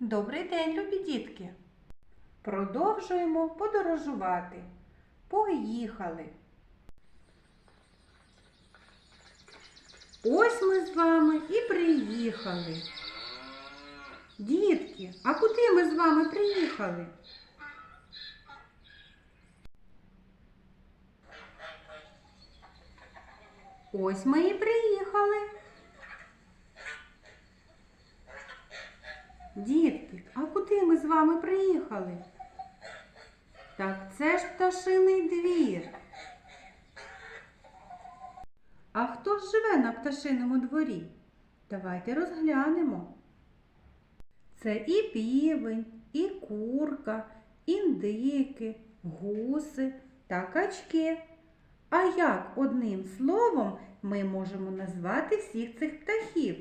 Добрий день, любі дітки! Продовжуємо подорожувати. Поїхали! Ось ми з вами і приїхали. Дітки, а куди ми з вами приїхали? Ось ми і приїхали. Дітки, а куди ми з вами приїхали? Так це ж пташиний двір. А хто ж живе на пташиному дворі? Давайте розглянемо. Це і півень, і курка, індики, гуси та качки. А як одним словом ми можемо назвати всіх цих птахів?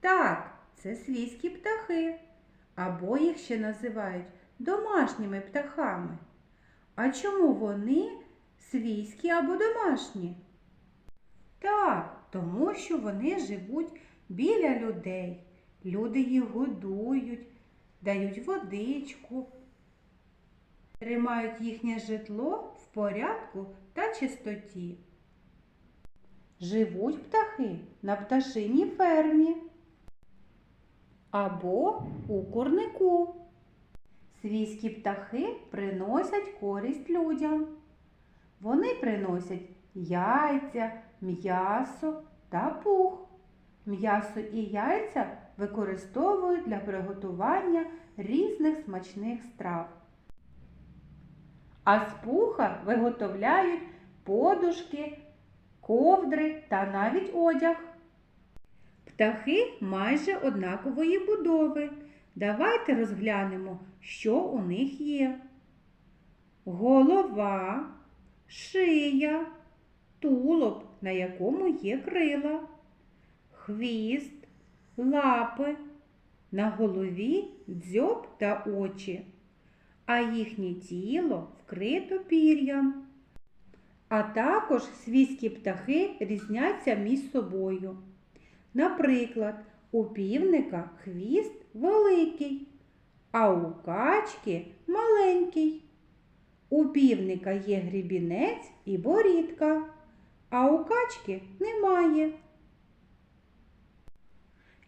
Так, це свійські птахи, або їх ще називають домашніми птахами. А чому вони свійські або домашні? Так, тому що вони живуть біля людей. Люди їх годують, дають водичку, тримають їхнє житло в порядку та чистоті. Живуть птахи на пташиній фермі або у курнику. Свійські птахи приносять користь людям. Вони приносять яйця, м'ясо та пух. М'ясо і яйця використовують для приготування різних смачних страв. А з пуха виготовляють подушки, ковдри та навіть одяг. Птахи майже однакової будови. Давайте розглянемо, що у них є. Голова, шия, тулуб, на якому є крила, хвіст, лапи, на голові дзьоб та очі, а їхнє тіло вкрито пір'ям. А також свійські птахи різняться між собою. Наприклад, у півника хвіст великий, а у качки маленький. У півника є грібінець і борідка, а у качки немає.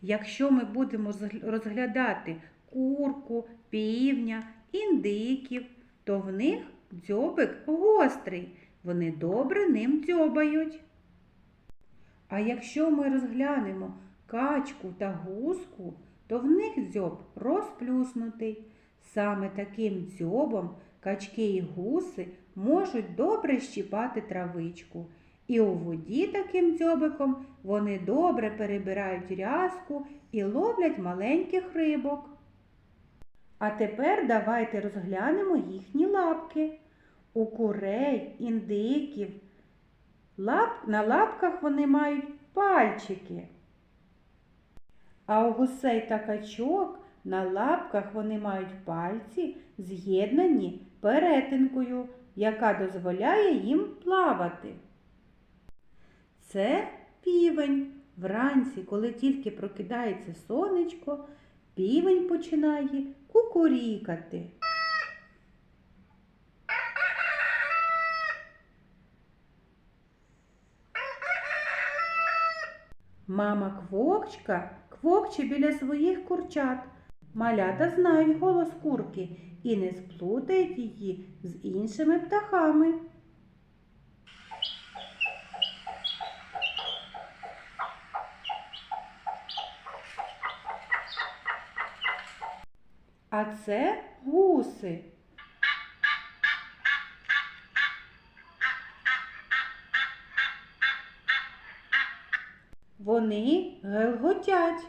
Якщо ми будемо розглядати курку, півня, індиків, то в них дзьобик гострий, вони добре ним дзьобають. А якщо ми розглянемо качку та гуску, то в них дзьоб розплюснутий. Саме таким дзьобом качки і гуси можуть добре щіпати травичку. І у воді таким дзьобиком вони добре перебирають рязку і ловлять маленьких рибок. А тепер давайте розглянемо їхні лапки. У курей, індиків, Лап, на лапках вони мають пальчики. А у гусей та качок на лапках вони мають пальці, з'єднані перетинкою, яка дозволяє їм плавати. Це півень. Вранці, коли тільки прокидається сонечко, півень починає кукурікати. Мама квокчка квокче біля своїх курчат. Малята знають голос курки і не сплутають її з іншими птахами. А це гуси. Вони гелготять.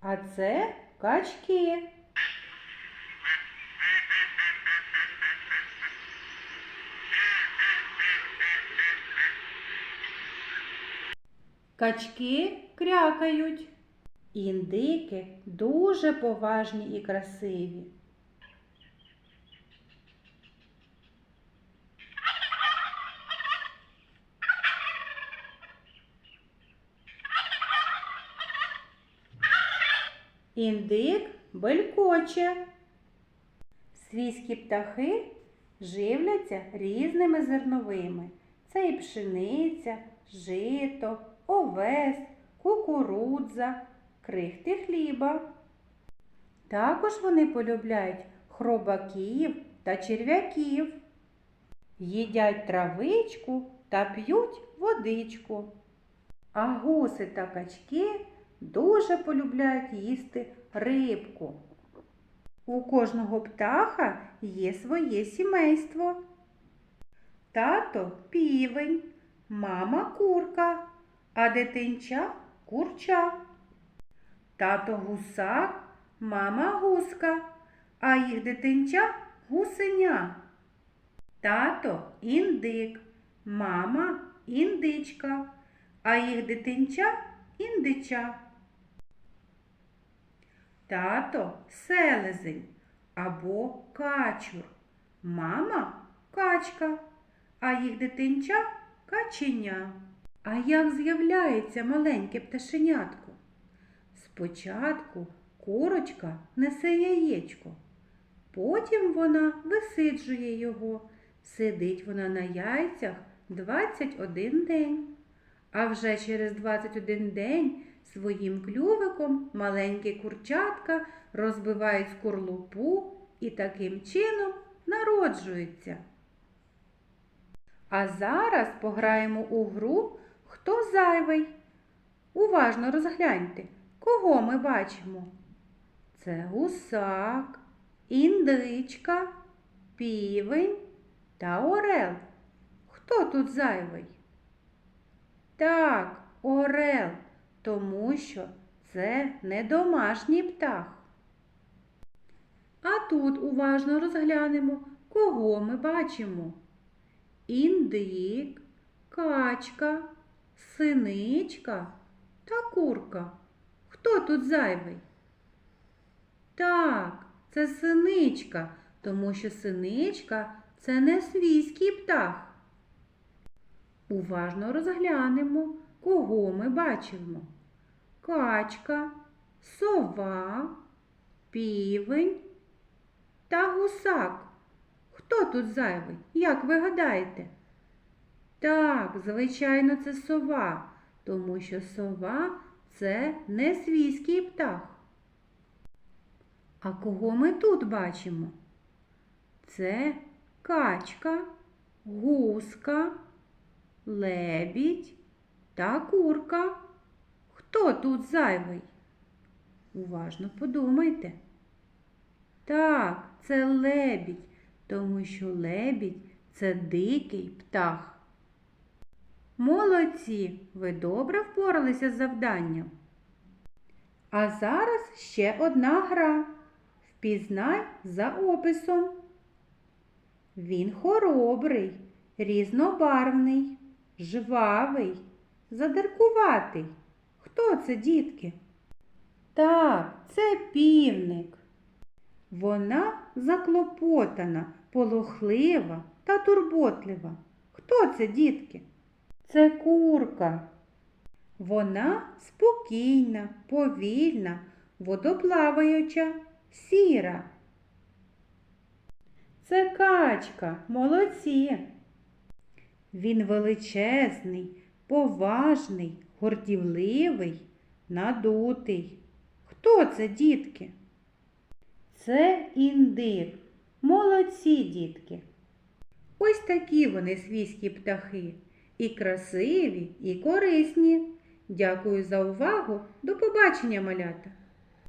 А це качки. Качки крякають. Індики дуже поважні і красиві. Індик белькоче. Свійські птахи живляться різними зерновими. Це і пшениця, жито, овес, кукурудза, крихти хліба. Також вони полюбляють хробаків та черв'яків, їдять травичку та п'ють водичку. А гуси та качки дуже полюбляють їсти рибку. У кожного птаха є своє сімейство. Тато півень, мама курка, а дитинча курча. Тато гусак, мама гуска, а їх дитинча гусеня. Тато індик, мама індичка, а їх дитинча індича. Тато селезень або качур, мама качка, а їх дитинча каченя. А як з'являється маленьке пташенятко? Спочатку курочка несе яєчко, потім вона висиджує його. Сидить вона на яйцях 21 день. А вже через 21 день своїм клювиком маленькі курчатка розбивають скорлупу і таким чином народжуються. А зараз пограємо у гру Хто зайвий? Уважно розгляньте, кого ми бачимо. Це гусак, індичка, півень та орел. Хто тут зайвий? Так, орел, тому що це не домашній птах. А тут уважно розглянемо, кого ми бачимо. Індик, качка, синичка та курка. Хто тут зайвий? Так, це синичка, тому що синичка це не свійський птах. Уважно розглянемо, кого ми бачимо. Качка, сова, півень та гусак. Хто тут зайвий? Як ви гадаєте? Так, звичайно, це сова, тому що сова це не свійський птах. А кого ми тут бачимо? Це качка, гуска, лебідь та курка. Хто тут зайвий? Уважно подумайте. Так, це лебідь, тому що лебідь це дикий птах. Молодці, ви добре впоралися з завданням. А зараз ще одна гра. Впізнай за описом. Він хоробрий, різнобарвний, жвавий, задиркуватий. Хто це, дітки? Так, це півник. Вона заклопотана, полохлива та турботлива. Хто це, дітки? Це курка. Вона спокійна, повільна, водоплаваюча, сіра. Це качка, молодці. Він величезний, поважний, гордівливий, надутий. Хто це, дітки? Це індик. Молодці, дітки. Ось такі вони свійські птахи. І красиві, і корисні. Дякую за увагу. До побачення, малята!